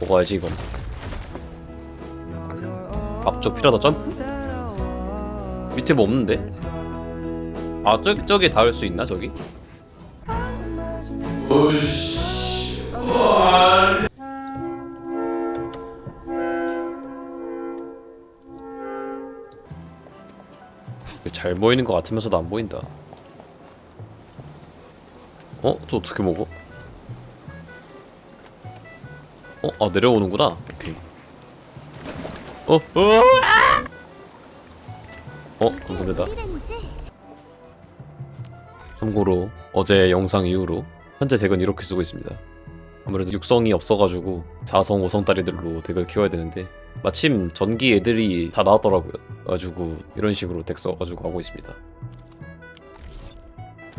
먹어야지 이건? 앞쪽 필요하다 점프? 밑에 뭐 없는데? 아 저기 저기 닿을 수 있나 저기? 잘 보이는 것 같으면서도 안 보인다. 어? 저 어떻게 먹어? 아 내려오는구나 오케이 어? 어? 어? 감사합니다 참고로 어제 영상 이후로 현재 덱은 이렇게 쓰고 있습니다 아무래도 육성이 없어가지고 4성 5성 다리들로 덱을 키워야 되는데 마침 전기 애들이 다 나왔더라고요 그래가지고 이런 식으로 덱 써가지고 하고 있습니다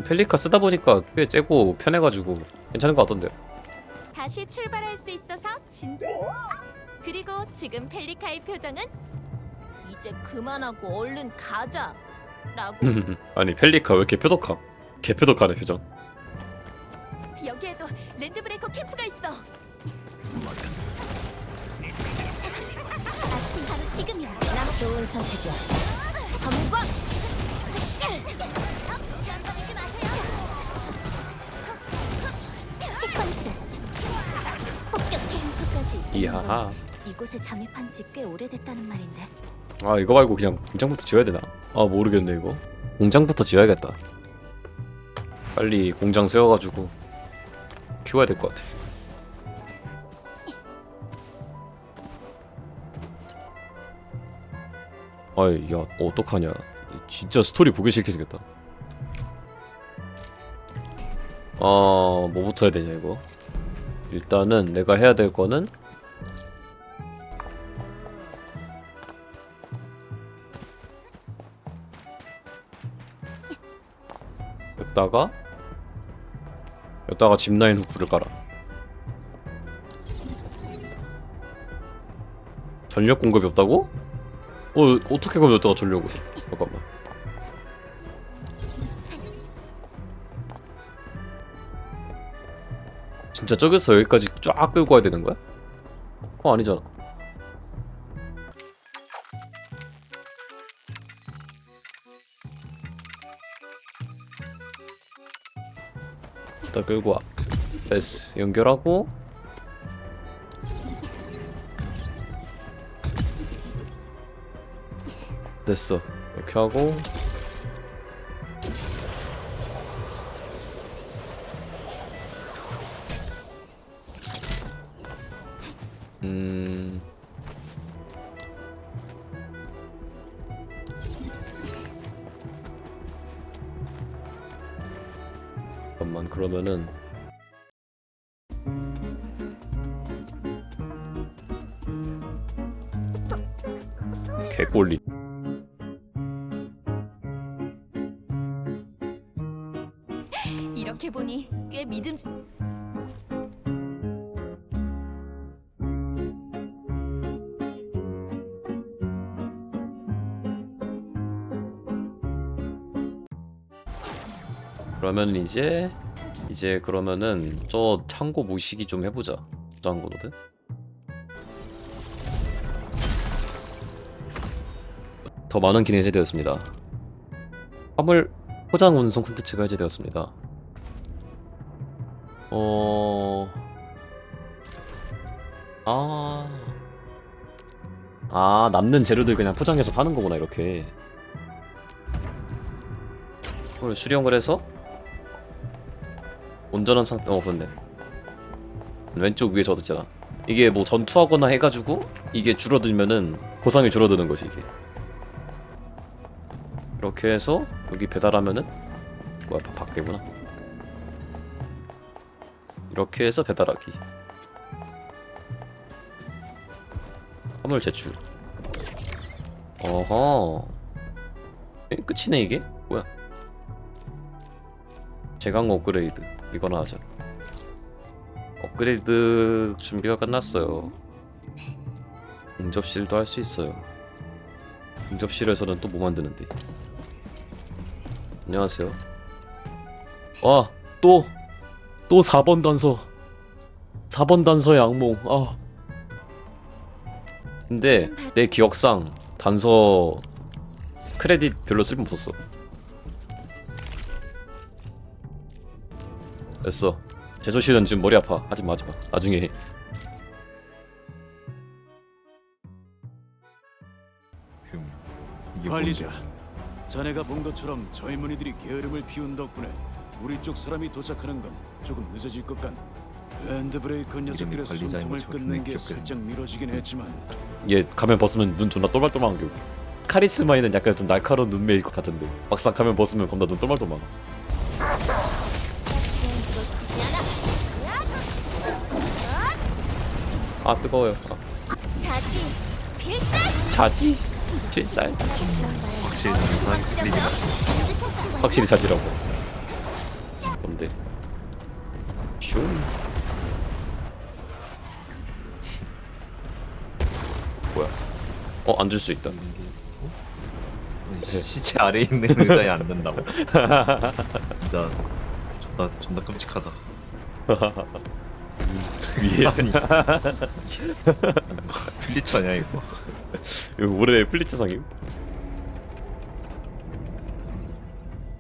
펠리카 쓰다 보니까 꽤 째고 편해가지고 괜찮은 것 같던데요 다시 출발할 수 있어서 진. 그리고 지금 펠리카의 표정은 이제 그만하고 얼른 가자. 라고 아니 펠리카 왜 이렇게 표독함 개 표독하네 표정 여기에도 랜드브레이커 캠프가 있어. 아침 바로 지금이야. 나 좋은 선택이야. 검광. 이하하. 이곳에 잠입한 지 꽤 오래됐다는 말인데. 아 이거 말고 그냥 공장부터 지어야 되나? 아 모르겠네 이거? 공장부터 지어야겠다. 빨리 공장 세워가지고 키워야 될 것 같아. 아이 야 어떡하냐. 진짜 스토리 보기 싫게 생겼다. 어 뭐부터 해야 되냐 이거? 일단은 내가 해야 될 거는 여기다가 여기다가 짚라인 후크를 깔아 전력 공급이 없다고? 어 어떻게 그럼 여기다가 전력을 잠깐만 진짜 저기서 여기까지 쫙 끌고 와야 되는 거야? 어 아니잖아 일단 끌고 와. 됐어. 연결하고. 됐어. 이렇게 하고 잠깐만 그러면은 개꼴리 이렇게 보니 꽤 믿음. 그러면 이제 이제 그러면은 저 창고 모시기 좀 해보자. 창고거든? 더 많은 기능이 해제되었습니다. 화물 포장 운송 콘텐츠가 해제되었습니다. 어... 아... 아 남는 재료들 그냥 포장해서 파는 거구나 이렇게. 그걸 수령을 해서 온전한 상태 어 그렇네 왼쪽 위에 저도 있잖아. 이게 뭐 전투하거나 해가지고 이게 줄어들면은 보상이 줄어드는 거지 이게. 이렇게 해서 여기 배달하면은 뭐야 바- 밖에구나. 이렇게 해서 배달하기. 화물 제출. 어허. 에, 끝이네 이게? 뭐야? 제강 업그레이드 이거나 하자 업그레이드 준비가 끝났어요. 응접실도 할 수 있어요. 응접실에서는 또 뭐 만드는데? 안녕하세요. 와또또 4번 단서. 4번 단서의 악몽. 아. 근데 내 기억상 단서 크레딧 별로 쓸모 없었어. 됐어. 제조 실은 지금 머리 아파. 하지 마, 하지 마. 나중에 해. 흠. 이게 관리자, 뭔데? 자네가 본 것처럼 젊은이들이 게으름을 피운 덕분에 우리 쪽 사람이 도착하는 건 조금 늦어질 것 같네. 랜드브레이커 녀석들의 관리자인 숨통을 거 끊는 게. 살짝 미뤄지긴 했지만 얘 가면 벗으면 눈 존나 똘말똘말한 겨. 카리스마에는 약간 좀 날카로운 눈매일 것 같은데 막상 가면 벗으면 겁나 눈 똘말똘말. 아 뜨거워요. 아, 자지 필살 자지? 필살? 확실히 정상 클릭이다. 확실히 자지라고. 뭔데? 슝. 뭐야? 어 앉을 수 있다. 시체 아래에 있는 의자에 앉는다고. 진짜 존나 존나 끔찍하다. 위에 아니. 필리처냐 이거. 이거 올해 플리츠상임?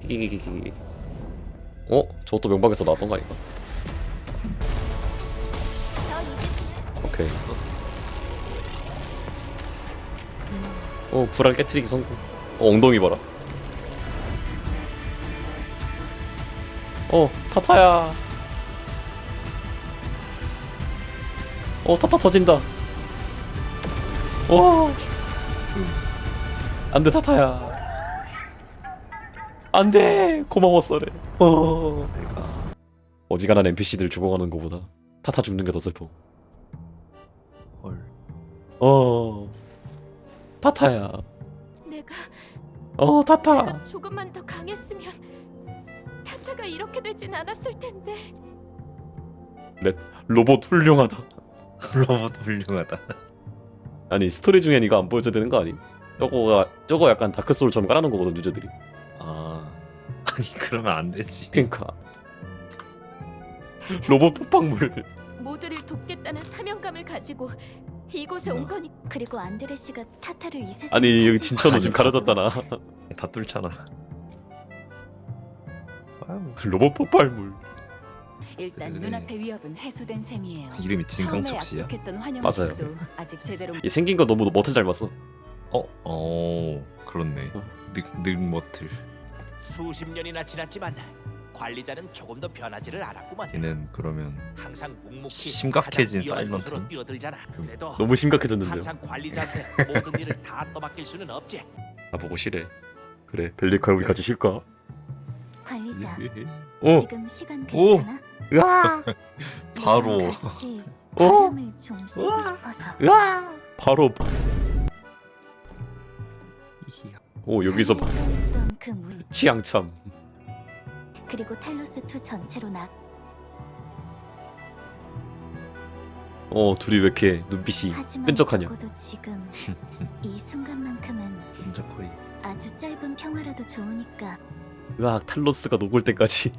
히히히히히. 어? 저것도 명박에서 나왔던 거 아닌가? 오케이. 어, 불알 깨트리기 성공. 어, 엉덩이 봐라. 어, 타타야. 어, 타타 터진다. 와. 안돼 타타야. 안돼 고마웠어래. 어. 내가 어지간한 NPC들 죽어가는 것보다 타타 죽는 게 더 슬퍼. 헐. 어. 타타야. 내가 어 타타. 내가 조금만 더 강했으면 타타가 이렇게 되진 않았을 텐데. 로봇 훌륭하다. 로봇 훌륭하다. 아니 스토리 중엔 이거 안 보여줘야 되는 거 아니? 저거가 저거 약간 다크 소울처럼 깔아놓은 거거든 유저들이. 아 아니 그러면 안 되지. 그러니까 로봇 폭발물. 모두를 돕겠다는 사명감을 가지고 이곳에 온 거니 그리고 안드레시가 타타를 이 세상에 아니 여기 가질 진천호 지금 가려졌잖아. 다 뚫잖아. 아유, 로봇 폭발물. 일단 네. 눈앞의 위협은 해소된 셈이에요. 이름이 처음에 진강척씨야. 약속했던. 환영식도 아직 제대로 얘 생긴 거 너무 머틀 닮았어. 어, 어, 그렇네. 어. 늑, 늑머틀. 수십 년이나 지났지만 관리자는 조금 더 변하지를 않았구만. 얘는 그러면 항상 묵묵히 심각해진 가장 위험한 사일런트. 곳으로 뛰어들잖아. 그래도 너무 심각해졌는데요. 항상 관리자한테 모든 일을 다 떠맡길 수는 없지. 나보고 싫어. 그래 벨리카 우리 같이 쉴까? 관리자 어. 지금 시간 오. 괜찮아? 으아. 바로 같이 어. 바람을 좀 쐬고 싶어서 으아. 바로. 이야. 오 여기서 봐. 하늘에 떠있던 그 물, 취향참. 그리고 탈로스 2 전체로 나 어 둘이 왜 이렇게 눈빛이 하지만 끈적하냐? 적어도 지금 이 순간만큼은 진짜 거의 아주 짧은 평화라도 좋으니까 으악 탈로스가 녹을 때까지